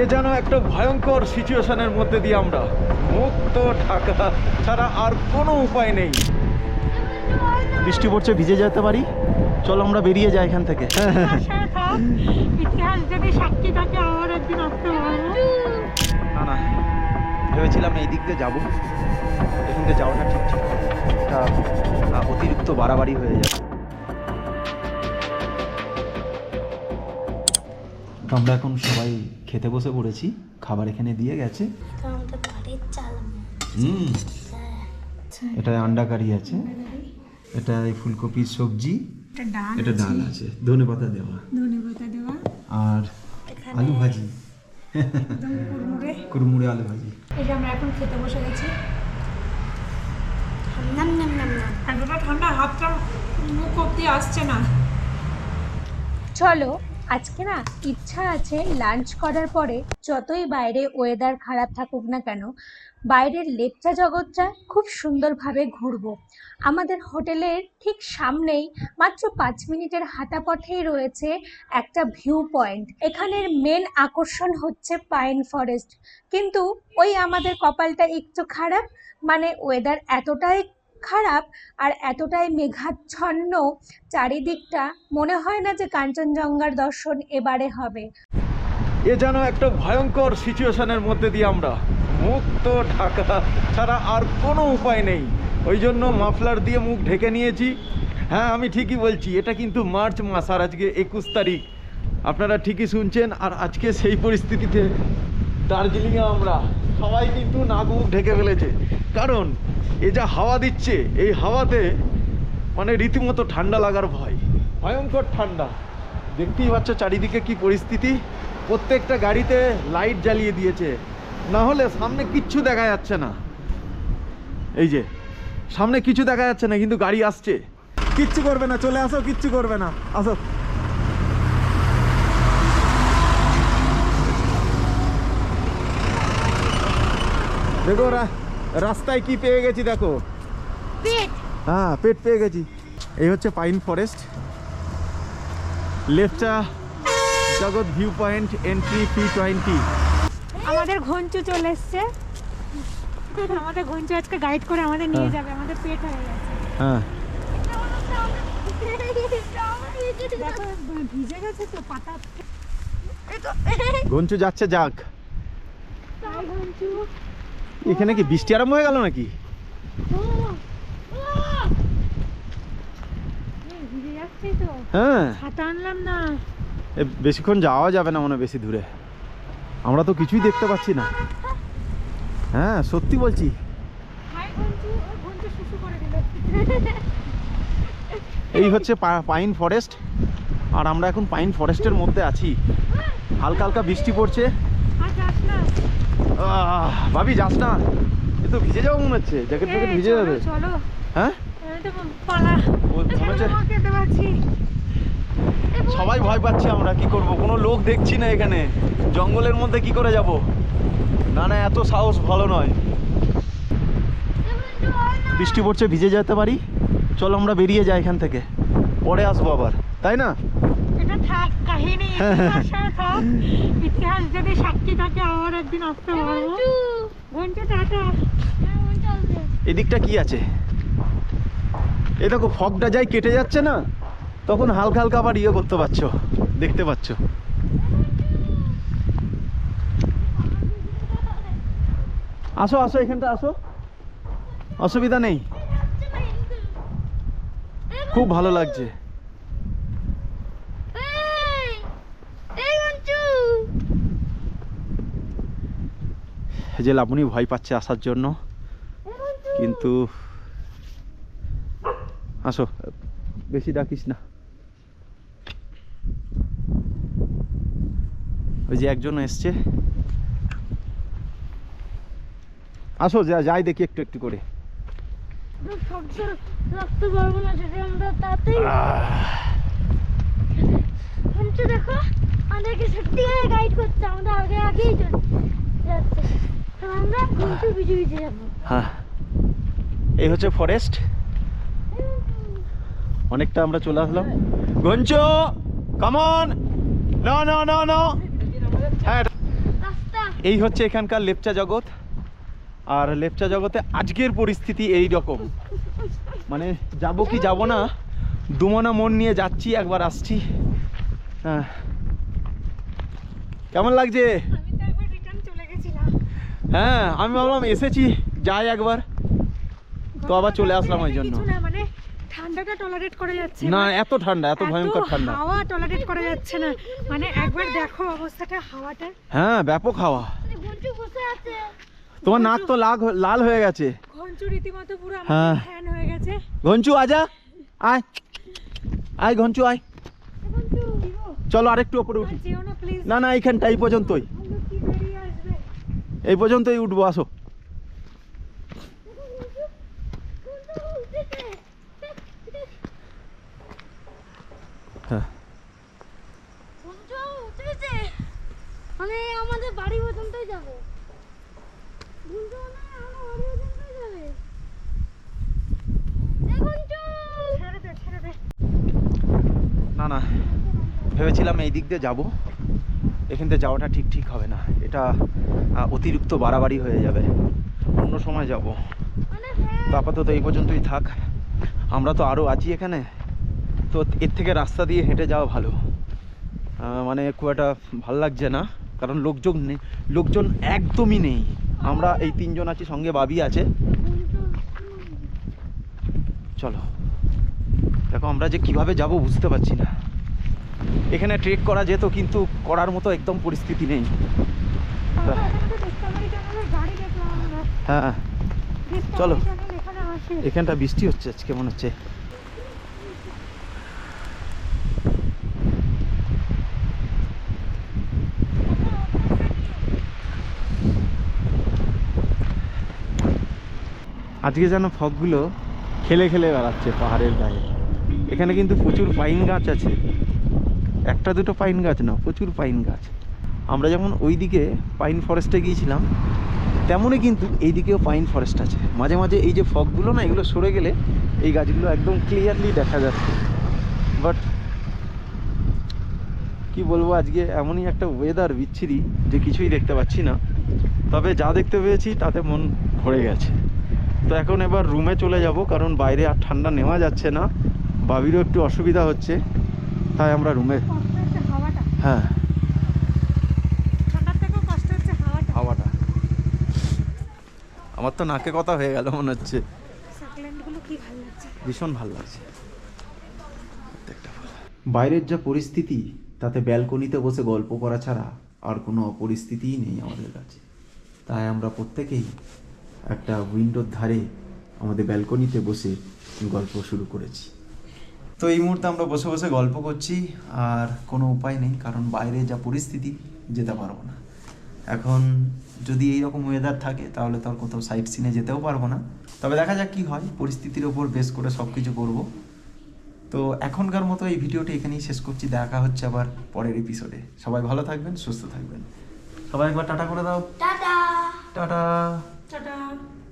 এ যেন একটা ভয়ঙ্কর সিচুয়েশনের মধ্যে দিয়ে আমরা মুক্ত টাকা ছাড়া আর কোনো উপায় নেই। বৃষ্টি পড়ছে ভিজে যেতে পারি। চলো আমরা বেরিয়ে যাই এখান থেকে। না না ভেবেছিলাম এই দিক দিয়ে যাব। এখান থেকে যাওয়াটা ঠিক ছিল এটা অতিরিক্ত বাড়াবাড়ি হয়ে যাবে। আমরা এখন সবাই খেতে বসে পড়েছি খাবার এখানে দিয়ে গেছে। এটা হুম। এটা আন্ডা কারি আছে। এটা এই ফুলকপির সবজি। এটা ডাল আছে। ধনে পাতা দেওয়া। ধনে পাতা দেওয়া। আর আলু ভাজি। কুড়মুড়ে। আলু ভাজি। এই যে আমরা এখন খেতে বসে গেছি। নাম নাম নাম নাম। এতটা ঠান্ডা হাতটা মুখ অব্দি আসছে না। চলো। আজকে না ইচ্ছা আছে লাঞ্চ করার পরে যতই বাইরে ওয়েদার খারাপ থাকুক না কেন, বাইরের লেপচা জগৎটা খুব সুন্দরভাবে ঘুরবো। আমাদের হোটেলের ঠিক সামনেই মাত্র পাঁচ মিনিটের হাঁটা পথেই রয়েছে একটা ভিউ পয়েন্ট এখানের মেন আকর্ষণ হচ্ছে পাইন ফরেস্ট কিন্তু ওই আমাদের কপালটা একটু খারাপ মানে ওয়েদার এতটাই খারাপ আর এতটাই মেঘাচ্ছন্ন চারিদিকটা, মনে হয় না যে কাঞ্চনজঙ্ঘার দর্শন এবারে হবে। এ যেন একটা ভয়ঙ্কর সিচুয়েশনের মধ্যে দিয়ে আমরা। মুক্ত ঢাকা ছাড়া আর কোনো উপায় নেই। ওই জন্য মাফলার দিয়ে মুখ ঢেকে নিয়েছি। হ্যাঁ আমি ঠিকই বলছি, এটা কিন্তু মার্চ মাস আর আজকে একুশ তারিখ। আপনারা ঠিকই শুনছেন, আর আজকে সেই পরিস্থিতিতে দার্জিলিংয়ে আমরা সবাই কিন্তু নাক মুখ ঢেকে ফেলেছে। কারণ এ যা হাওয়া দিচ্ছে, এই হাওয়াতে মানে রীতিমতো ঠান্ডা লাগার ভয়। ভয়ঙ্কর ঠান্ডা। দেখতেই পাচ্ছ চারিদিকে কি পরিস্থিতি। প্রত্যেকটা গাড়িতে লাইট জ্বালিয়ে দিয়েছে। না হলে সামনে কিচ্ছু দেখা যাচ্ছে না। এই যে, সামনে কিছু দেখা যাচ্ছে না, কিন্তু গাড়ি আসছে। কিচ্ছু করবে না, চলে আসো, কিচ্ছু করবে না, আসো। দেখো রা- রাস্তায় কি পেয়ে গেছি দেখো। হ্যাঁ পেট পেয়ে গেছি। এই হচ্ছে pine forest. Lepcha Jagat view point entry fee twenty. আমাদের ঘঞ্চু চলে এসছে। আমাদের ঘঞ্চু আজকে গাইড করে আমাদের নিয়ে হ্যাঁ। যাবে আমাদের পেট হয়ে গেছে। হ্যাঁ। দেখো ভিজে গেছে তো পাতা। ঘঞ্চু যাচ্ছে যাক। ঘঞ্চু এখানে কি বৃষ্টি আরম্ভ হয়ে গেল নাকি? হ্যাঁ। বেশিক্ষণ যাওয়া যাবে না মনে বেশি দূরে। আমরা তো কিছুই দেখতে পাচ্ছি না। হ্যাঁ সত্যি বলছি। এই হচ্ছে পাইন ফরেস্ট। আর আমরা এখন পাইন ফরেস্টের মধ্যে আছি। হালকা হালকা বৃষ্টি পড়ছে। ভাবি যাস না। এ তো ভিজে যাব মনে হচ্ছে। জ্যাকেট ফ্যাকেট ভিজে যাবে। চলো। হ্যাঁ? সবাই ভয় পাচ্ছি আমরা কি করব? কোনো লোক দেখছি না এখানে। জঙ্গলের মধ্যে কি করে যাব? না না এত সাহস ভালো নয়। বৃষ্টি পড়ছে ভিজে যেতে পারি। চলো আমরা বেরিয়ে যাই এখান থেকে। পরে আসব আবার। তাই না? এটা থাক। কাহিনী হ্যাঁ, হ্যাঁ। ইতিহাসে থাক ইতিহাস যদি সাক্ষী থাকে আমার একদিন আসতে পারব। এদিকটা কি আছে? এ দেখো ফগটা যাই কেটে যাচ্ছে না তখন হালকা হালকা আবার ইয়ে করতে পারছ দেখতে পাচ্ছ। আসো আসো এখানটা আসো। অসুবিধা নেই। খুব ভালো লাগছে। যে লাবণী ভয় পাচ্ছে আসার জন্য। কিন্তু আসো বেশি ডাকিস না। ওই যে একজন এসছে। আসো যা যাই দেখি একটু একটু করে। দেখো? আমাদেরকে সত্যি গাইড করছে আমাদের আগে আগেই যাচ্ছে। যাব। হ্যাঁ। এই হচ্ছে ফরেস্ট অনেকটা আমরা চলে আসলাম। গঞ্চ কামন না না না না হ্যাঁ। এই হচ্ছে এখানকার লেপচা জগৎ। আর লেপচা জগতে আজকের পরিস্থিতি এই রকম। মানে যাব কি যাব না দুমনা মন নিয়ে যাচ্ছি একবার আসছি। হ্যাঁ। কেমন লাগছে আমি তো একবার রিটার্ন চলে গেছিলাম হ্যাঁ আমি ভাবলাম এসেছি যাই একবার। তো আবার চলে আসলাম ওই জন্য। মানে ঠান্ডাটা টলারেট করে যাচ্ছে না এত ঠান্ডা এত ভয়ঙ্কর ঠান্ডা। হাওয়া টলারেট করা যাচ্ছে না। মানে একবার দেখো অবস্থাটা হাওয়াটা। হ্যাঁ ব্যাপক হাওয়া। বসে আছে। তোমার নাক তো লাল লাল হয়ে গেছে। ঘঞ্চু রীতিমতো পুরো হ্যাঁ। আমার ফ্যান হয়ে গেছে। ঘঞ্চু আজা। আয়। আয় ঘঞ্চু আয়। চলো আরেকটু ওপরে উঠি। না না এইখানটা এই পর্যন্তই। এই পর্যন্তই উঠবো আসো। হ্যাঁ। মানে আমাদের বাড়ি পর্যন্তই যাবে ছেড়ে দে না না ভেবেছিলাম এই দিক দিয়ে যাব। এখান থেকে যাওয়াটা ঠিক ঠিক হবে না। এটা অতিরিক্ত বাড়াবাড়ি হয়ে যাবে। অন্য সময় যাব। মানে হ্যাঁ। তো আপাতত এই পর্যন্তই থাক। আমরা তো আরও আছি এখানে। তো এর থেকে রাস্তা দিয়ে হেঁটে যাওয়া ভালো। মানে খুব একটা ভালো লাগছে না। কারণ লোকজন নেই। লোকজন একদমই নেই। আমরা এই তিনজন আছি সঙ্গে বাবি আছে। চলো। দেখো আমরা যে কীভাবে যাব বুঝতে পারছি না। এখানে ট্রেক করা যেত, কিন্তু করার মতো একদম পরিস্থিতি নেই। হ্যাঁ। চলো। এখানটা বৃষ্টি হচ্ছে আজকে, মনে হচ্ছে। আজকে যেন ফগগুলো খেলে খেলে বেড়াচ্ছে পাহাড়ের গায়ে। এখানে কিন্তু প্রচুর পাইন গাছ আছে। একটা দুটো পাইন গাছ না, প্রচুর পাইন গাছ। আমরা যেমন ওই দিকে পাইন ফরেস্টে গিয়েছিলাম, তেমনই কিন্তু এই দিকেও পাইন ফরেস্ট আছে। মাঝে মাঝে এই যে ফগগুলো না, এগুলো সরে গেলে এই গাছগুলো একদম ক্লিয়ারলি দেখা যাচ্ছে। বাট কি বলব, আজকে এমনই একটা ওয়েদার বিচ্ছিরি যে কিছুই দেখতে পাচ্ছি না। তবে যা দেখতে পেয়েছি, তাতে মন ভরে গেছে। তো এখন এবার রুমে চলে যাব, কারণ বাইরে আর ঠান্ডা নেওয়া যাচ্ছে না। বাবিরও একটু অসুবিধা হচ্ছে। তাই আমরা রুমে হ্যাঁ। হাওয়াটা। আমার তো নাকে কথা হয়ে গেল মনে হচ্ছে। সাকল্যান্ডগুলো কি ভালো লাগছে? ভীষণ ভালো লাগছে। বাইরের যা পরিস্থিতি তাতে ব্যালকনিতে বসে গল্প করা ছাড়া আর কোনো পরিস্থিতিই নেই আমাদের কাছে। তাই আমরা প্রত্যেকেই একটা উইন্ডোর ধারে আমাদের ব্যালকনিতে বসে গল্প শুরু করেছি। তো এই মুহূর্তে আমরা বসে বসে গল্প করছি আর কোনো উপায় নেই কারণ বাইরে যা পরিস্থিতি যেতে পারব না। এখন যদি এই রকম ওয়েদার থাকে তাহলে তো আর কোথাও সাইট সিনে যেতেও পারব না। তবে দেখা যাক কী হয় পরিস্থিতির ওপর বেস করে সব কিছু করব। তো এখনকার মতো এই ভিডিওটি এখানেই শেষ করছি দেখা হচ্ছে আবার পরের এপিসোডে সবাই ভালো থাকবেন সুস্থ থাকবেন। সবাই একবার টাটা করে দাও। টাটা। টাটা। টাটা।